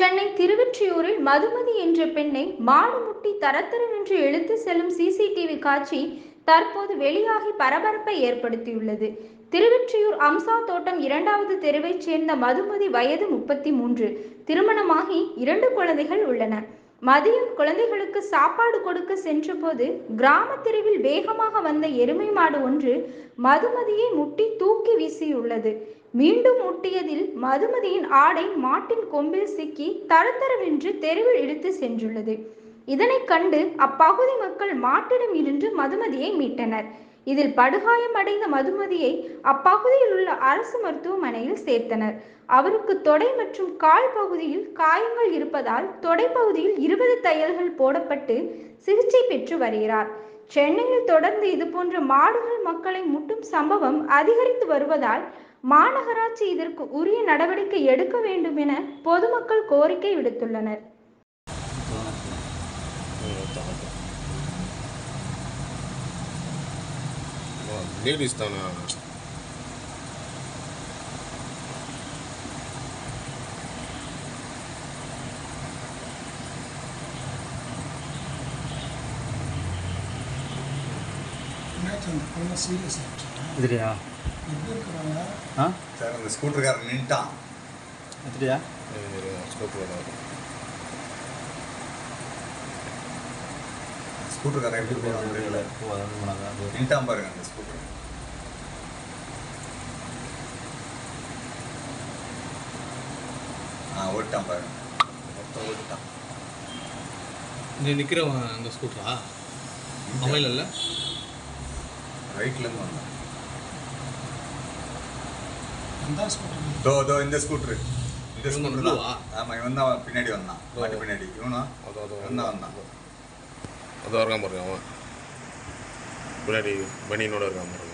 சென்னை திருவெற்றியூரில் மதுமதி என்ற பெண்ணை மாடு முட்டி தரத்தரவென்று இழுத்து செல்லும் சிசிடிவி காட்சி தற்போது வெளியாகி பரபரப்பை ஏற்படுத்தியுள்ளது. திருவெற்றியூர் அம்சா தோட்டம் இரண்டாவது தெருவைச் சேர்ந்த மதுமதி வயது முப்பத்தி மூன்று. திருமணமாகி இரண்டு குழந்தைகள் உள்ளன. மதியம் குழந்தைகளுக்கு சாப்பாடு கொடுக்க சென்றபோது கிராம தெருவில் வேகமாக வந்த எருமை மாடு ஒன்று மதுமதியை முட்டி தூக்கி வீசியுள்ளது. மீண்டும் முட்டியதில் மதுமதியின் ஆடை மாட்டின் கொம்பில் சிக்கி தரத்தரவென்று தெருவில் இழுத்து சென்றுள்ளது. இதனைக் கண்டு அப்பகுதி மக்கள் மாட்டிடம் இருந்து மதுமதியை மீட்டனர். இதில் படுகாயமடைந்த மதுமதியை அப்பகுதியில் உள்ள அரசு மருத்துவமனையில் சேர்த்தனர். அவருக்கு தொடை மற்றும் கால் பகுதியில் காயங்கள் இருப்பதால் தொடை பகுதியில் இருபது தையல்கள் போடப்பட்டு சிகிச்சை பெற்று வருகிறார். சென்னையில் தொடர்ந்து இதுபோன்ற மாடுகள் மக்களை முட்டும் சம்பவம் அதிகரித்து வருவதால் மாநகராட்சி இதற்கு உரிய நடவடிக்கை எடுக்க வேண்டும் என பொதுமக்கள் கோரிக்கை விடுத்துள்ளனர். லேடிஸ் தானா என்னாச்சு அந்த பொண்ணு சீரியஸ் ஆச்சு இதுலையா ஆ? சார் அந்த ஸ்கூட்டர்காரன் நின்ட்டான். இதுலையா ஸ்கூட்டர்காரன் எப்படி போகிறான் தெரியல. நின்ட்டான் பாருங்க அந்த ஸ்கூட்டர். ஆ ஓட்டான் பாருங்க. மொத்தம் ஓட்டான் இங்கே நிற்கிறவன் அந்த ஸ்கூட்டரா? இல்லை? ரைட்லேருந்து வந்தான் தோ தோ இந்த ஸ்கூட்ரு இந்த? தான் ஆமாம் இவன் தான் பின்னாடி வந்தான் மாட்டு பின்னாடி இவனா இவன் தான் வந்தான் அது இருக்கான் பாருங்க அவன் பின்னாடி பனியனோட இருக்கான் பாருங்க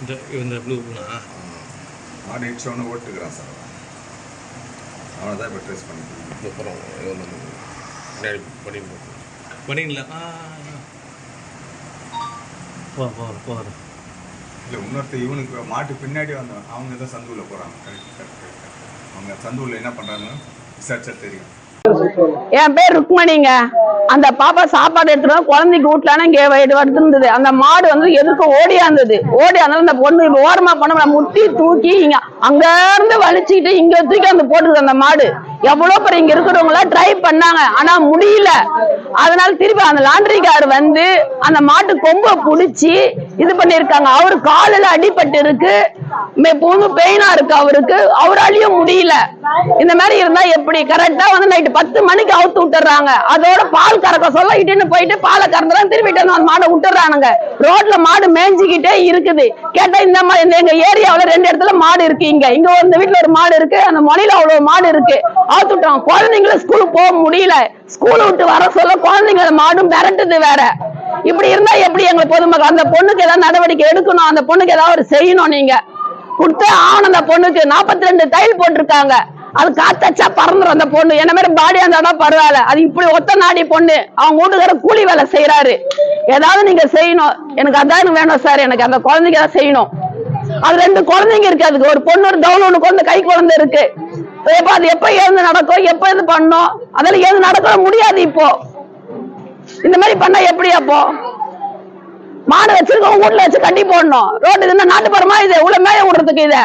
இந்த இந்த ப்ளூ பூனா மாடு இடிச்சவனு ஓட்டுக்கிறான் சார் அவனை தான் இப்போ ட்ரெஸ் பண்ணி இந்த புறம் இவன் வந்து பின்னாடி பனியன் போட்டு பனியன்ல ஆ போ போ போதும் இல்லை இன்னொருத்தர் இவனுக்கு மாட்டு பின்னாடி வந்தவன். அவங்க தான் சந்துவில் போகிறாங்க கரெக்ட் கரெக்ட் கரெக்ட் அவங்க சந்துவில் என்ன பண்ணுறாங்க விசாரிச்சா தெரியும். என் பேர் ருக்மணிங்க. அந்த பாப்பா சாப்பாடு எடுத்துட்டு வந்து குழந்தைக்கு வீட்டுலான இங்கே இருந்தது அந்த மாடு வந்து எதிர்க்க ஓடியாந்தது ஓடியாந்தாலும் அந்த பொண்ணு இப்ப ஓரமா பண்ண முட்டி தூக்கி இங்க அங்க இருந்து வலிச்சுக்கிட்டு இங்க தூக்கி அந்த போட்டுக்குது அந்த மாடு. எவ்வளவு பேர் இங்க இருக்கிறவங்க ட்ரை பண்ணாங்க. ஆனா முடியல. அதனால திருப்பி அந்த லாண்டரிக்கார் வந்து அந்த மாட்டு கொம்பை புடிச்சு இது பண்ணிருக்காங்க அவரு காலில் அடிபட்டு இருக்கு பொண்ணு பெயினா இருக்கு அவருக்கு. அவராலையும் முடியல. இந்த மாதிரி இருந்தா எப்படி? கரெக்டா வந்து நைட்டு பத்து மணிக்கு அவுத்து விட்டுறாங்க. அதோட பால் கறக்க சொல்ல இட்டுன்னு போயிட்டு பாலை கறந்துறாங்க திருப்பிட்டு வந்து அந்த மாடை விட்டுறானுங்க. ரோட்ல மாடு மேய்ஞ்சிக்கிட்டே இருக்குது. கேட்டா இந்த மாதிரி இந்த எங்க ஏரியாவில ரெண்டு இடத்துல மாடு இருக்கு இங்க. இங்க இந்த வீட்டுல ஒரு மாடு இருக்கு. அந்த மொழியில அவ்வளவு மாடு இருக்கு. அவுத்து விட்டாங்க. குழந்தைங்களும் ஸ்கூலுக்கு போக முடியல. ஸ்கூல் விட்டு வர சொல்ல குழந்தைங்கள மாடும் மிரட்டுது வேற. இப்படி இருந்தா எப்படி எங்களுக்கு பொதுமக்கள்? அந்த பொண்ணுக்கு ஏதாவது நடவடிக்கை எடுக்கணும். அந்த பொண்ணுக்கு ஏதாவது செய்யணும் நீங்க. கொடுத்து ஆனந்த அந்த பொண்ணுக்கு. நாற்பத்தி ரெண்டு தையல் போட்டிருக்காங்க. அது காத்தச்சா பறந்துரும் அந்த பொண்ணு. என்ன மாதிரி பாடியா இருந்தா பரவாயில்ல. அது இப்படி ஒத்த நாடி பொண்ணு. அவங்க வீட்டுக்கார கூலி வேலை செய்யறாரு ஏதாவது நீங்க செய்யணும். எனக்கு அதான் எனக்கு வேணும் சார். எனக்கு அந்த குழந்தைங்க தான் செய்யணும். அது ரெண்டு குழந்தைங்க இருக்கு அதுக்கு. ஒரு பொண்ணு ஒரு டவுன் ஒண்ணு குழந்தை கை குழந்தை இருக்கு. எப்ப அது எப்ப எழுந்து நடக்கும் எப்ப இது பண்ணும் அதெல்லாம் எழுந்து நடக்க முடியாது இப்போ. இந்த மாதிரி பண்ணா எப்படி அப்போ மாடு வச்சிருக்கோம் வீட்டுல வச்சு கட்டி போடணும். ரோடு இருந்தா நாட்டுப்புறமா இது? இவ்வளவு மேய விடுறதுக்கு இத?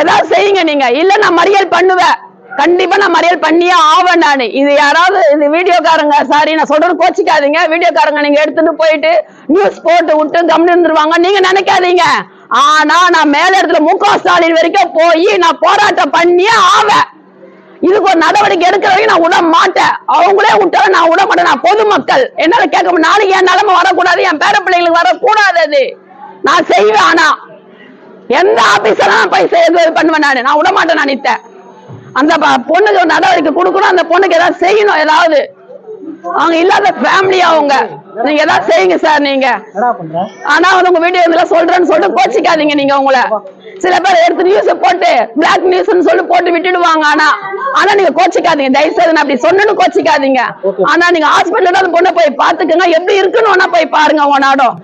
ஏதாவது செய்யுங்க நீங்க. இல்ல நான் மறியல் பண்ணுவேன். கண்டிப்பா நான் மறியல் பண்ணியே ஆவேன் நானு. இது யாராவது இந்த வீடியோக்காரங்க சாரி நான் சொல்றது கோச்சிக்காதீங்க. வீடியோக்காரங்க நீங்க எடுத்துட்டு போயிட்டு நியூஸ் போட்டு விட்டு கம்னு இருந்துருவாங்க. நீங்க நினைக்காதீங்க. ஆனா நான் மேல இடத்துல முக ஸ்டாலின் வரைக்கும் போய் நான் போராட்டம் பண்ணியே ஆவேன். இதுக்கு ஒரு நடவடிக்கை எடுக்கிற வரைக்கும் நான் விட மாட்டேன். அவங்களே விட்டாலும் நான் விட மாட்டேன். நான் பொதுமக்கள். என்னால கேட்க நாளைக்கு என் நிலைமை வரக்கூடாது. என் பேர பிள்ளைங்களுக்கு வரக்கூடாது அது. நான் செய்வேன் ஆனா எந்த ஆபீஸ்ல நான் போய் பண்ணுவேன் நானு. நான் விட மாட்டேன் நான் நித்த அந்த பொண்ணுக்கு ஒரு நடவடிக்கை கொடுக்கணும். அந்த பொண்ணுக்கு ஏதாவது செய்யணும் ஏதாவது. அவங்க இல்லாத ஃபேமிலி அவங்க. நீங்க ஏதாவது செய்யுங்க சார் நீங்க. ஆனா வந்து உங்க வீடியோ இதுல சொல்றேன்னு சொல்லிட்டு கோச்சிக்காதீங்க நீங்க உங்களை. சில பேர் எடுத்து நியூஸ் போட்டு பிளாக் நியூஸ்னு சொல்லி போட்டு விட்டுடுவாங்க ஆனா. ஆனா நீங்க கோச்சிக்காதீங்க. தயவு செய்து அப்படி சொன்னேன்னு கோச்சிக்காதீங்க. ஆனா நீங்க ஹாஸ்பிட்டல் அந்த பொண்ணை போய் பாத்துக்கங்க எப்படி இருக்குன்னு போய் பாருங்க உங்க நாடம்.